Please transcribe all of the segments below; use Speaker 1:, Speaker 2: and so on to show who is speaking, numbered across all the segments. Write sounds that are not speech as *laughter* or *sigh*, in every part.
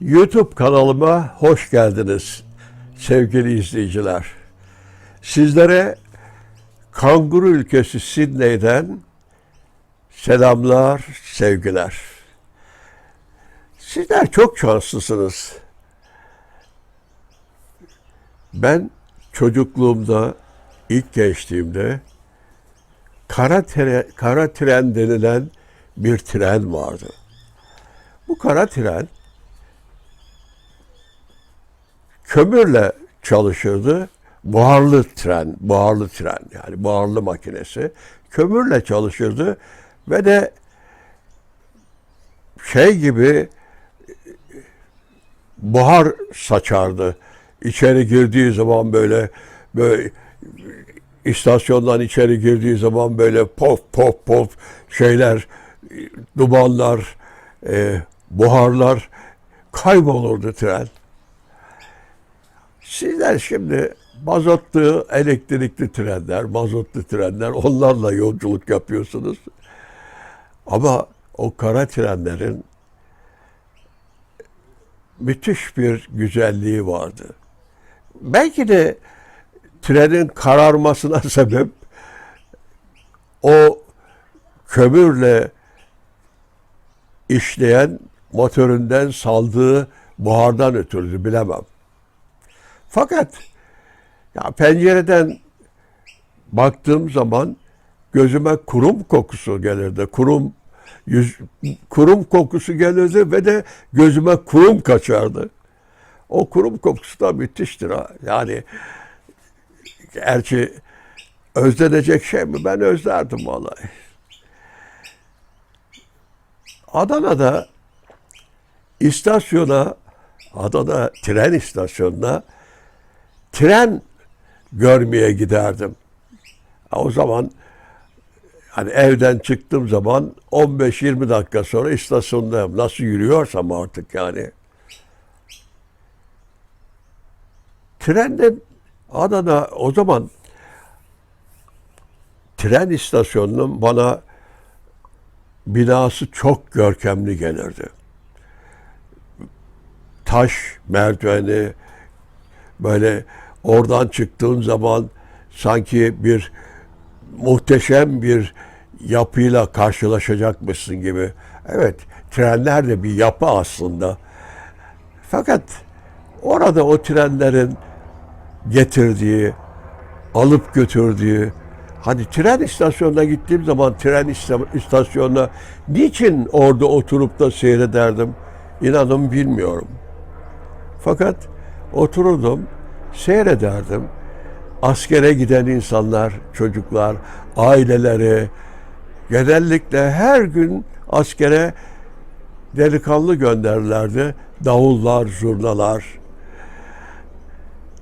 Speaker 1: YouTube kanalıma hoş geldiniz sevgili izleyiciler. Sizlere kanguru ülkesi Sydney'den selamlar, sevgiler. Sizler çok şanslısınız. Ben çocukluğumda, ilk gençliğimde kara, tre- kara tren denilen bir tren vardı. Bu kara tren kömürle çalışırdı. Buharlı tren, buharlı tren yani buharlı makinesi kömürle çalışırdı ve de şey gibi buhar saçardı. İçeri girdiği zaman böyle böyle istasyondan içeri girdiği zaman böyle pop pop pop şeyler, dumanlar, e, buharlar kaybolurdu tren. Sizler şimdi mazotlu, elektrikli trenler, mazotlu trenler onlarla yolculuk yapıyorsunuz. Ama o kara trenlerin müthiş bir güzelliği vardı. Belki de trenin kararmasına *laughs* sebep o kömürle işleyen motorundan saldığı buhardan ötürüdü bilemem. Fakat ya pencereden baktığım zaman gözüme kurum kokusu gelirdi. Kurum yüz, kurum kokusu gelirdi ve de gözüme kurum kaçardı. O kurum kokusu da müthiştir ha. Yani gerçi özlenecek şey mi? Ben özlerdim vallahi. Adana'da istasyona, Adana tren istasyonuna tren görmeye giderdim. O zaman hani evden çıktığım zaman 15-20 dakika sonra istasyondayım. Nasıl yürüyorsam artık yani. Trende Adana o zaman tren istasyonunun bana binası çok görkemli gelirdi. Taş merdiveni böyle oradan çıktığın zaman sanki bir muhteşem bir yapıyla karşılaşacakmışsın gibi. Evet, trenler de bir yapı aslında. Fakat orada o trenlerin getirdiği, alıp götürdüğü, hani tren istasyonuna gittiğim zaman tren ista- istasyonuna niçin orada oturup da seyrederdim inanın bilmiyorum. Fakat otururdum, seyrederdim. Askere giden insanlar, çocuklar, aileleri genellikle her gün askere delikanlı gönderirlerdi. Davullar, zurnalar.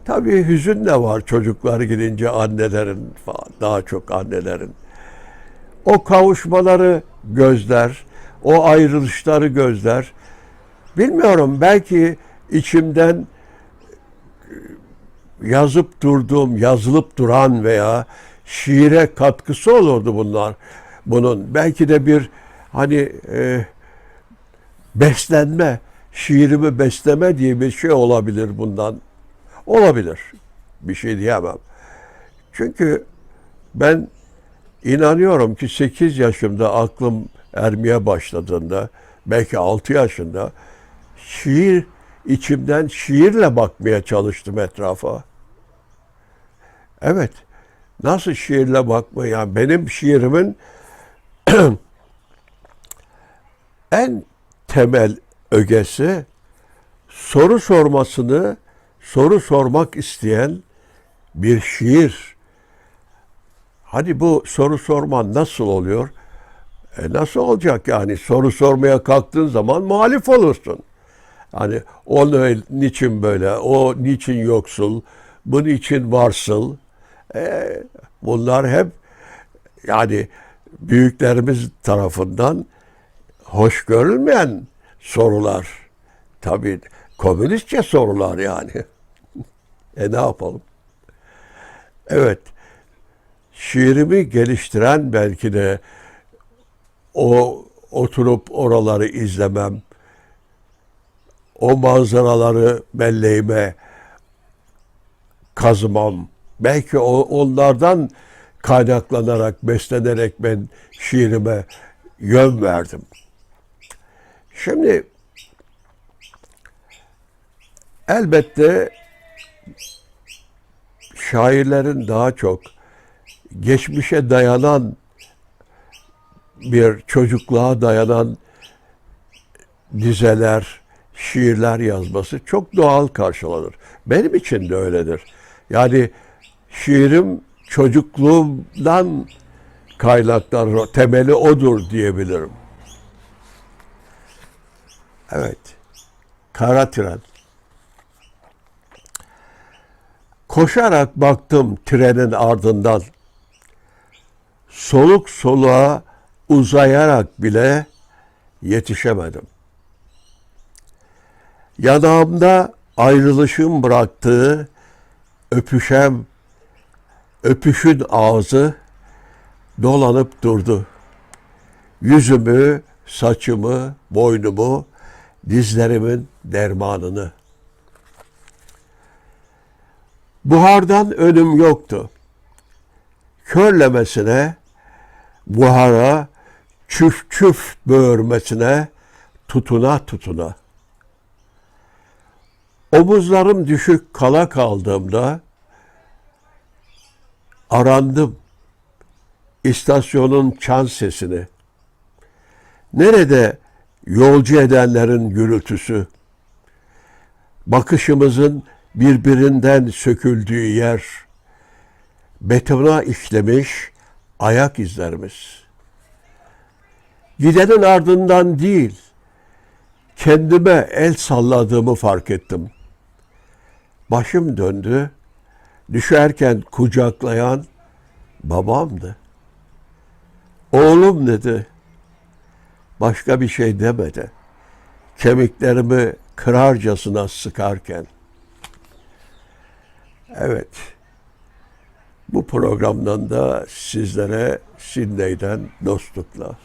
Speaker 1: Tabii hüzün de var çocuklar gidince annelerin falan, daha çok annelerin. O kavuşmaları gözler, o ayrılışları gözler. Bilmiyorum belki içimden yazıp durduğum, yazılıp duran veya şiire katkısı olurdu bunlar. Bunun belki de bir hani e, beslenme, şiirimi besleme diye bir şey olabilir bundan. Olabilir. Bir şey diyemem. Çünkü ben inanıyorum ki 8 yaşımda aklım ermeye başladığında, belki 6 yaşında şiir içimden şiirle bakmaya çalıştım etrafa. Evet. Nasıl şiirle bakma yani benim şiirimin *clears throat* en temel ögesi soru sormasını soru sormak isteyen bir şiir. Hadi bu soru sorman nasıl oluyor? E nasıl olacak yani? Soru sormaya kalktığın zaman muhalif olursun. Hani o niçin böyle, o niçin yoksul, bu niçin varsıl. E, bunlar hep yani büyüklerimiz tarafından hoş görülmeyen sorular. Tabii komünistçe sorular yani. *laughs* e ne yapalım? Evet. Şiirimi geliştiren belki de o oturup oraları izlemem, o manzaraları belleğime kazımam. Belki o, onlardan kaynaklanarak, beslenerek ben şiirime yön verdim. Şimdi elbette şairlerin daha çok geçmişe dayanan bir çocukluğa dayanan dizeler, şiirler yazması çok doğal karşılanır. Benim için de öyledir. Yani şiirim çocukluğumdan kaynaklanır, temeli odur diyebilirim. Evet. Kara tren. Koşarak baktım trenin ardından. Soluk soluğa uzayarak bile yetişemedim. Yanağımda ayrılışın bıraktığı öpüşem, öpüşün ağzı dolanıp durdu. Yüzümü, saçımı, boynumu, dizlerimin dermanını. Buhardan önüm yoktu. Körlemesine, buhara çüf çüf böğürmesine tutuna tutuna. Omuzlarım düşük kala kaldığımda arandım istasyonun çan sesini. Nerede yolcu edenlerin gürültüsü? Bakışımızın birbirinden söküldüğü yer, betona işlemiş ayak izlerimiz. Gidenin ardından değil, kendime el salladığımı fark ettim. Başım döndü, düşerken kucaklayan babamdı. Oğlum dedi. Başka bir şey demedi. Kemiklerimi kırarcasına sıkarken. Evet. Bu programdan da sizlere Sydney'den dostlukla.